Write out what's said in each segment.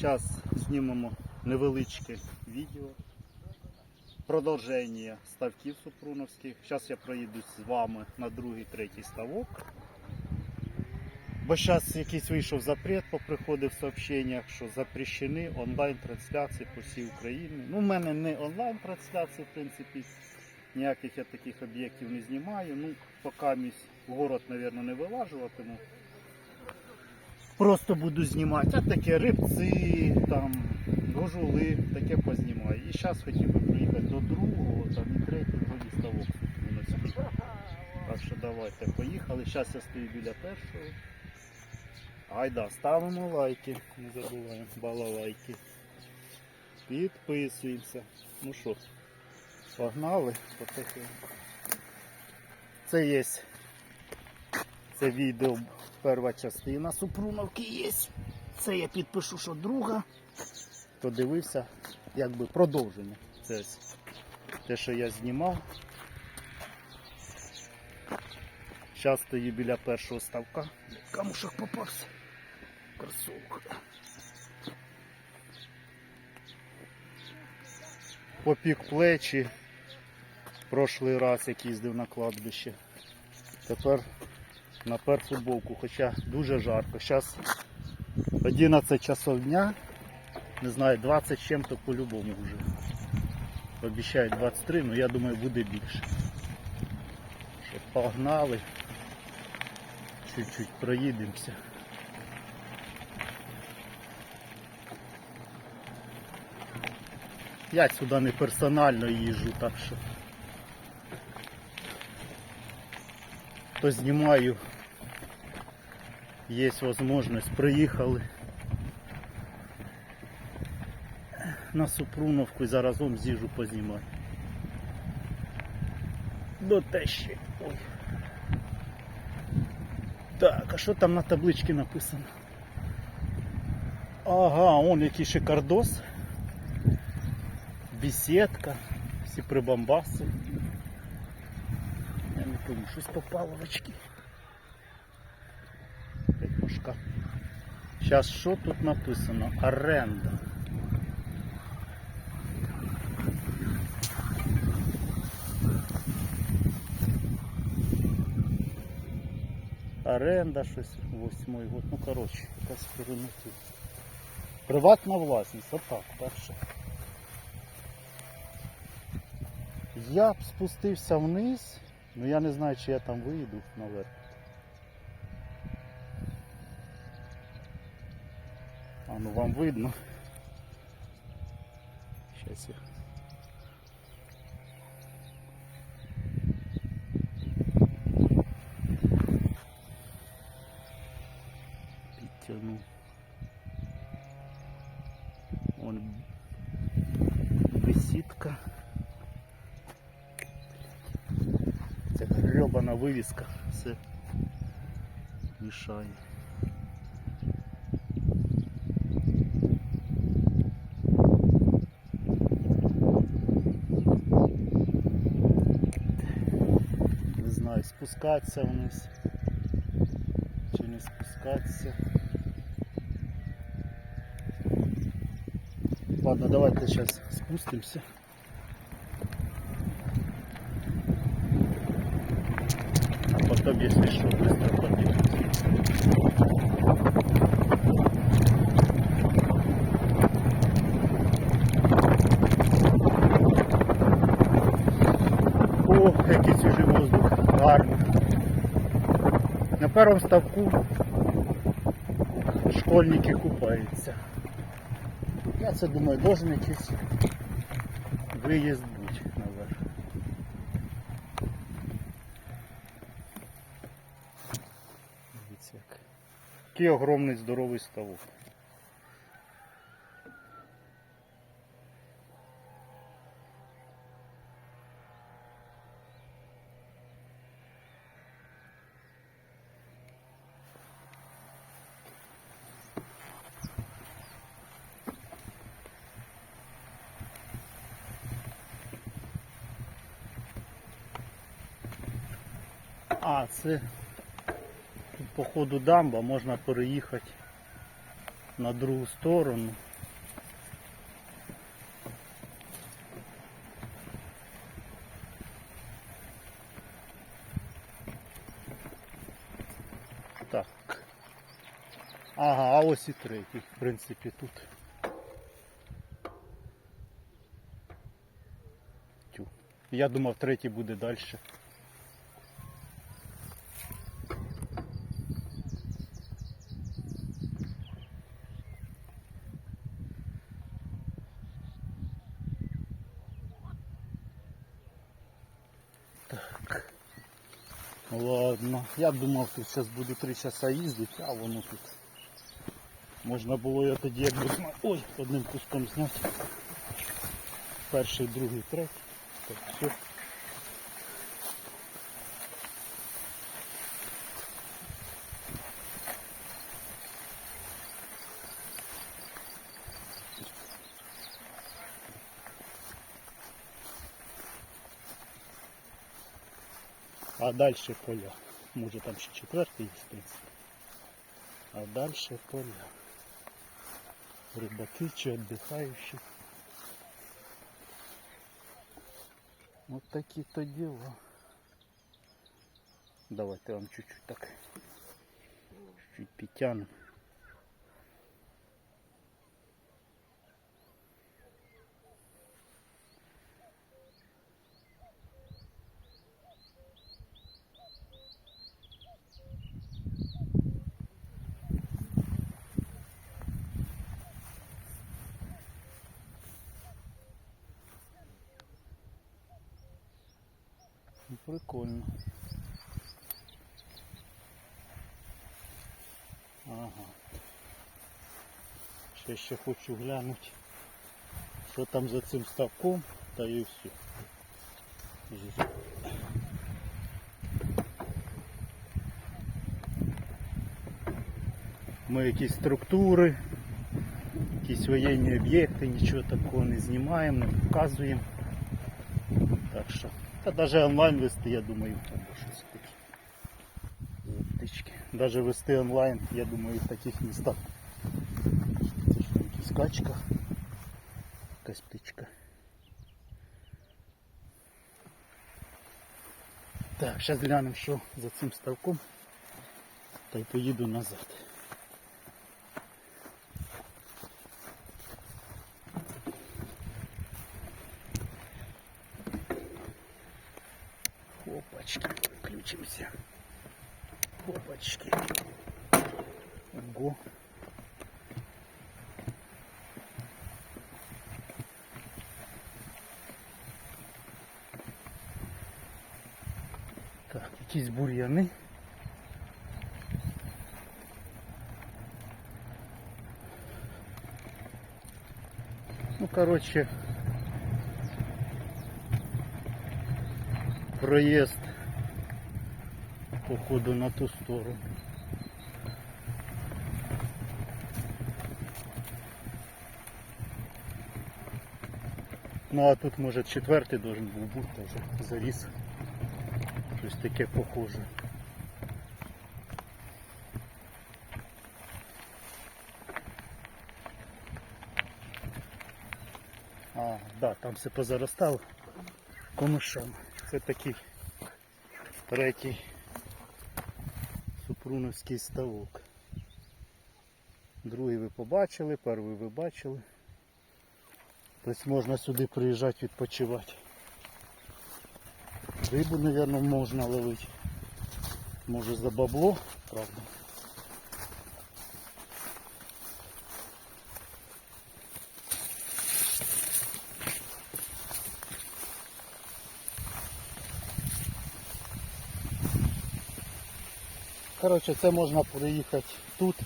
Зараз знімемо невеличке відео. Продовження ставків супруновських. Зараз я проїдусь з вами на другий, третій ставок. Бо зараз якийсь вийшов запрет, поприходив в сообщеннях, що запрещені онлайн-трансляції по всій Україні. Ну, в мене не онлайн-трансляції, в принципі, ніяких я таких об'єктів не знімаю. Ну, поки місь город, мабуть, не вилажуватиму. Просто буду знімати. А таке рибці, там, гожули, таке познімаю. І зараз хотів би приїхати до другого, там і третій вроді ставок Супруновський. Так що давайте поїхали. Зараз я стою біля першого. Айда, ставимо лайки, не забуваємо, балалайки. Підписуємося. Ну що, погнали. Це є. Це відео перша частина Супруновки є. Це я підпишу, що друга. Хто дивився, якби продовження. Це те, що я знімав. Зараз стою біля першого ставка. Камушок попався. Кросовка. Попік плечі. Прошлий раз, як їздив на кладбище. Тепер напер футболку, хоча дуже жарко. Зараз 11 часов дня. Не знаю, 20 чим-то по-любому вже. Обіцяють 23, але я думаю буде більше. Що погнали. Чуть-чуть проїдемося. Я сюди не персонально їжджу, так що. То знімаю. Є можливість, приїхали на Супруновку і заразом з'їжджу познімаю. До тещі. Так, а що там на табличці написано? Ага, он який шикардос. Бесідка, всі прибамбаси. Я не пойму, щось попало в очки. Зараз що тут написано? Оренда. Оренда щось восьмий год. Ну коротше, якась переносить. Приватна власність, отак, перше. Я б спустився вниз, але я не знаю, чи я там вийду наверх. ну вам видно. Щас я. Підтягну. Вон бесідка. Ця гребана вивіска все мішає. Спускатися вниз чи не спускатися. Ладно, давайте сейчас спустимся. А потом, если что, быстро поднимемся. Який свіжий воздух, гарно. На першому ставку школьники купаються. Я це думаю, должен якийсь виїзд бути наверх. Дивіться як. Який огромний здоровий ставок. А, це по ходу дамба, можна переїхати на другу сторону. Так. Ага, а ось і третій, в принципі, тут. Тю. Я думав, третій буде далі. Ладно. Я думав, тут зараз буду три часа їздити, а воно тут. Можна було я тоді якби Ой, одним куском зняти. Перший, другий, третій. Так, все. А дальше поля. Може там ще четвертий є, в принципі. А дальше поля. Рыбаки чи отдыхающие. Вот такие-то дела. Давайте вам чуть-чуть так. Чуть підтягнемо. Прикольно. Ага. Ще ще хочу глянути, що там за цим ставком, та і все. Ми якісь структури, якісь воєнні об'єкти, нічого такого не знімаємо, не показуємо. Так що, та навіть онлайн вести, я думаю, або щось таке. Птички. Навіть вести онлайн, я думаю, в таких містах. Це що, якась качка, якась птичка. Так, зараз глянемо, що за цим ставком. Та й поїду назад. Якісь бур'яни. Ну, короче, проезд походу на ту сторону. Ну а тут може четвертий должен був бути теж заріс. Щось таке похоже. А, да, там все позаростало комишами. Це такий третій Супруновський ставок. Другий ви побачили, перший ви бачили. Тобто можна сюди приїжджати відпочивати. Рибу, мабуть, можна ловити. Може за бабло, правда. Коротше, це можна приїхати тут,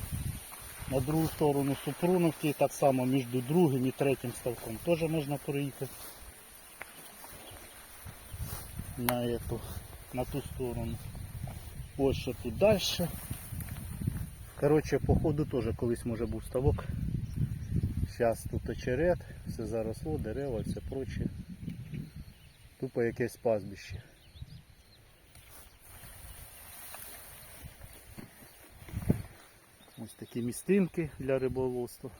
на другу сторону Супруновки, так само між другим і третім ставком теж можна приїхати на, эту, на ту сторону. Ось що тут далі. Коротше, по ходу теж колись може був ставок. Зараз тут очерет, все заросло, дерева, все проче. Тупо якесь пастбище. Ось такі містинки для риболовства.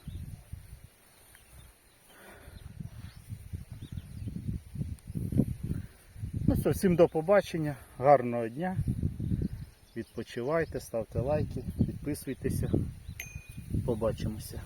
То всім до побачення, гарного дня. Відпочивайте, ставте лайки, підписуйтеся. Побачимося.